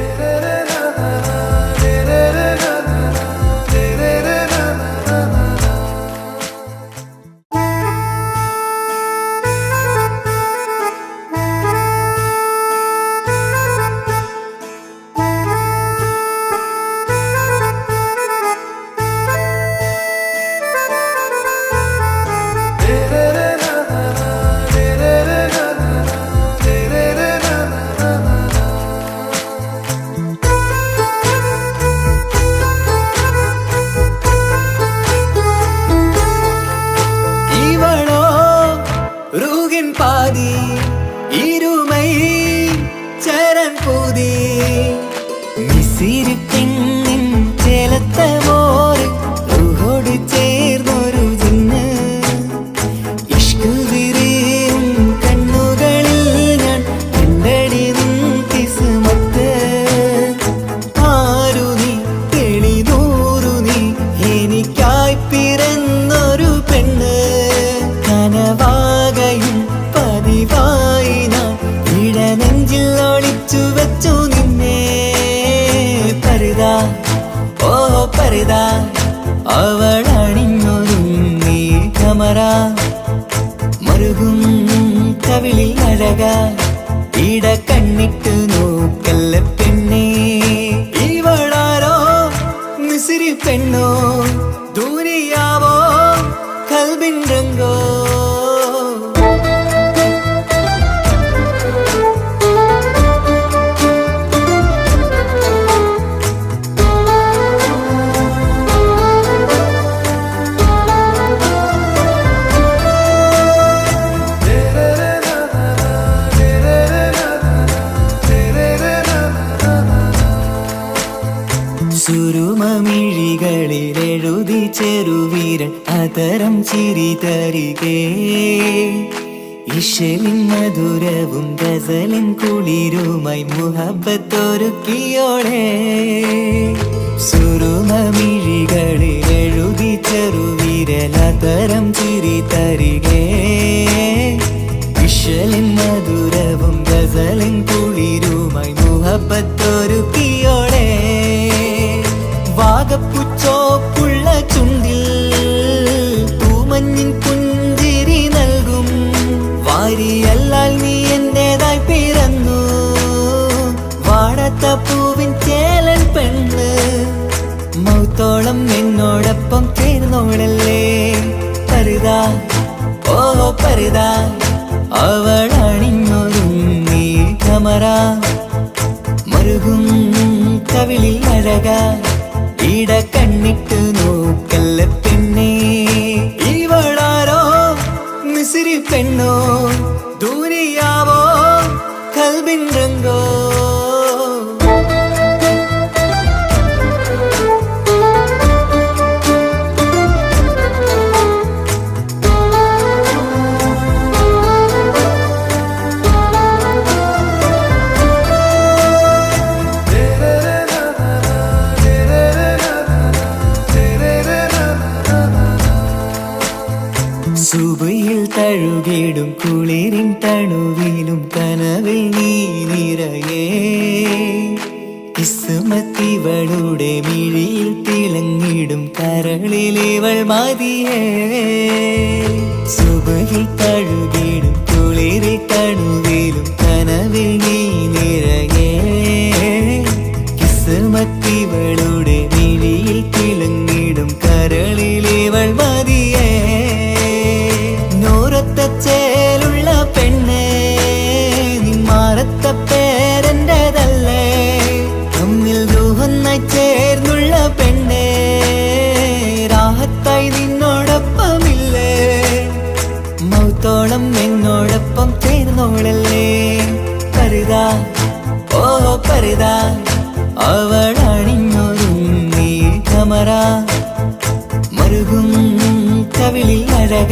Yeah. போதே மிசிறு பெண் കമറ മറുകും കവിളിൽ അഴക ഇട സുരുമമിഴികളിൽ എഴുതി ചെറുവീരൻ അതരം ചിരി തരികേ ഇഷലിൻ മധുരവും ഗസലിൻ കുളിരുമായി മുഹബത്തൊരുക്കിയോടെ സുരുമമിഴികളിൽ എഴുതി കമറ മരുകും കവിളിൽ അഴക. ഇട കണ്ണിട്ട് സുബയിൽ തഴുകിടും കുളിരിൻ തണുവിലും കനവിൽ നീ നിറയേ. കിസ്മത്തിവളുടെ മിഴിയിൽ തിളങ്ങിടും കരളിലിവൾ മതിയേ സുബയിൽ തഴുകിടും കുളിരിൽ തണുവിലും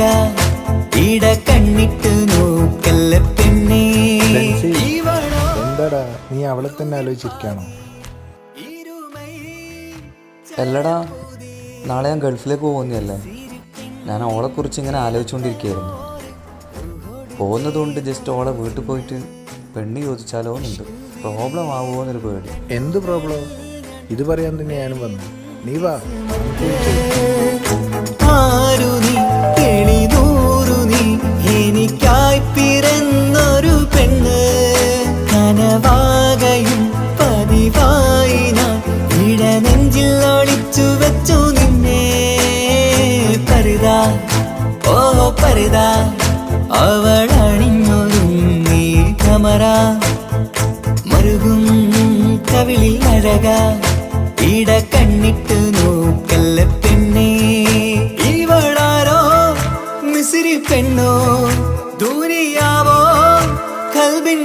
അഴക ഇട കണ്ണിട്ട് നോക്കല്ല പെണ്ണേ. എന്താടാ? നീ അവളെ തന്നെ ആലോചിച്ചിരിക്കാണോ അല്ലടാ നാളെ ഞാൻ ഗൾഫിലേക്ക് പോകുന്നതല്ലേ? ഞാൻ ഓളെക്കുറിച്ച് ഇങ്ങനെ ആലോചിച്ചുകൊണ്ടിരിക്കുകയായിരുന്നു പോകുന്നതുകൊണ്ട് ജസ്റ്റ് ഓളെ വീട്ടിൽ പോയിട്ട് പെണ്ണ് ചോദിച്ചാലോ എന്നുണ്ട്. പ്രോബ്ലം ആവുമോ എന്നൊരു പേടി. എന്ത് പ്രോബ്ലം ഇത് പറയാൻ തന്നെ ഞാനും വന്നു. നീ വാ. ആരു നീ എനിക്കായി പിറന്നൊരു പെണ്ണ് കനവാകയും പതിവായി ഞാൻ ഇടനെഞ്ചിൽ ഒളിച്ചു വെച്ചു നിന്നെ. പരുത ഓ പരുത അവൾ നീ കമറ മരുകും കവിളിൽ അഴക ഇട കൽബിൻ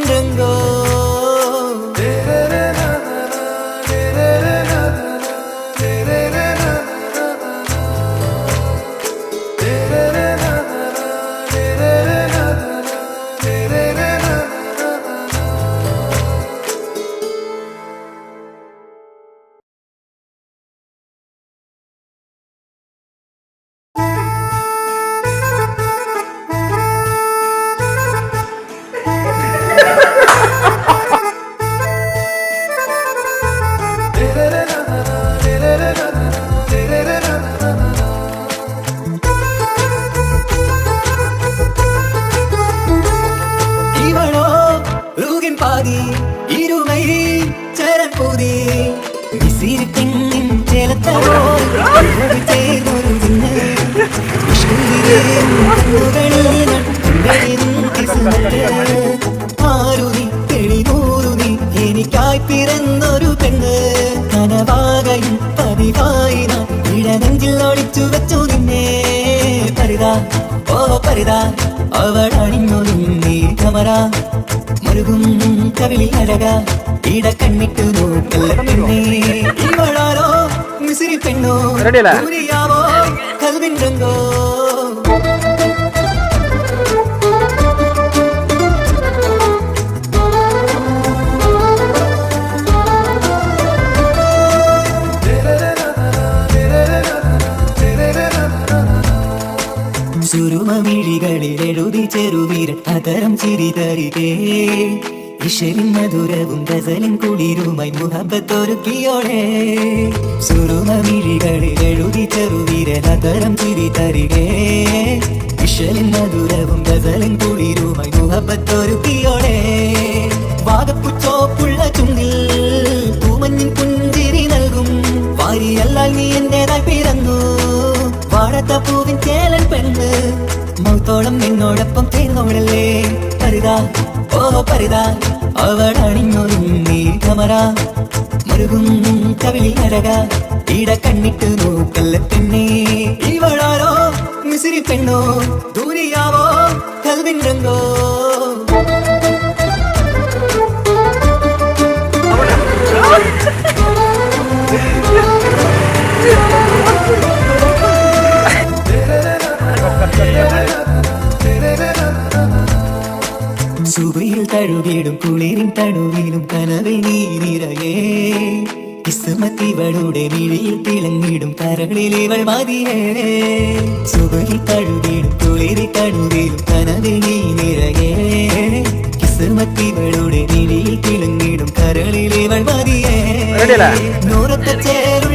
ഇരുമൈ ചേരൻ പൂതി മിസിരി പെണ്ണിൻ ചേലത്തോ ചേർന്നൊരു ദിന്ന് ഇഷ്കുതിരേം കണ്ണുകളിൽ നട്ടുകളിലും കിസുമത്ത് ആരു നീ എനിക്കായി പിറന്നൊരു പെണ്ണ്. കനവാകയും പതിവായി ഇടനെഞ്ചിൽ ഒളിച്ചു വെച്ചു നിന്നെ. പരിതാ ഓ പരിതാ അവൾ അണിഞ്ഞൊരുങ്ങി കമറ മുരുകും കവിളിൽ അഴക ഇട കണ്ണിട്ട് നോക്കല്ല പെണ്ണേ. ഇവളാരോ? മിസിരി പെണ്ണോ? കൽവിൻ രംഗോ? സുരുമമിഴികളിൽ എഴുതി ചെറുവീരൻ അതരം ചിരി തരികേ ഇഷരിൻ മധുരവും ഗസലിൻ കുളിരുമായി മുഹബത്തൊരുക്കിയോടെ. സുരുമമിഴികളിൽ എഴുതി ചെറുവീരൻ അതരം ചിരി തരികേ ഇഷലിൻ മധുരവും ഗസലിൻ കുളിരുമായി മുഹബത്തൊരുക്കിയോടെ. അണിഞ്ഞൊരുങ്ങി കമറ മുരുകും കവിളിൽ അഴക ഇട കണ്ണിട്ട് നോക്കല്ല പെണ്ണേ ഇവളാരോ മിസിരി പെണ്ണോ ദൂരിയാവോ കൽവിൻ രംഗോ തഴുകിടും കുളിരിൻ തണുവിലും കനവിൽ നീ നിറയേ കിസ്മത്തിവളുടെ വിഴിയിൽ തിളങ്ങിടും കരളിൽ ഇവൾ മതിയേ സുബയിൽ തഴുകിടും കുളിരി തണുവിലും കനവിൽ നീ നിറയേ കിസ്മത്തിവളുടെ വിഴിയിൽ തിളങ്ങിടും കരളിൽ ഇവൾ മതിയേ നൂറത്തെ ചേരുള്ള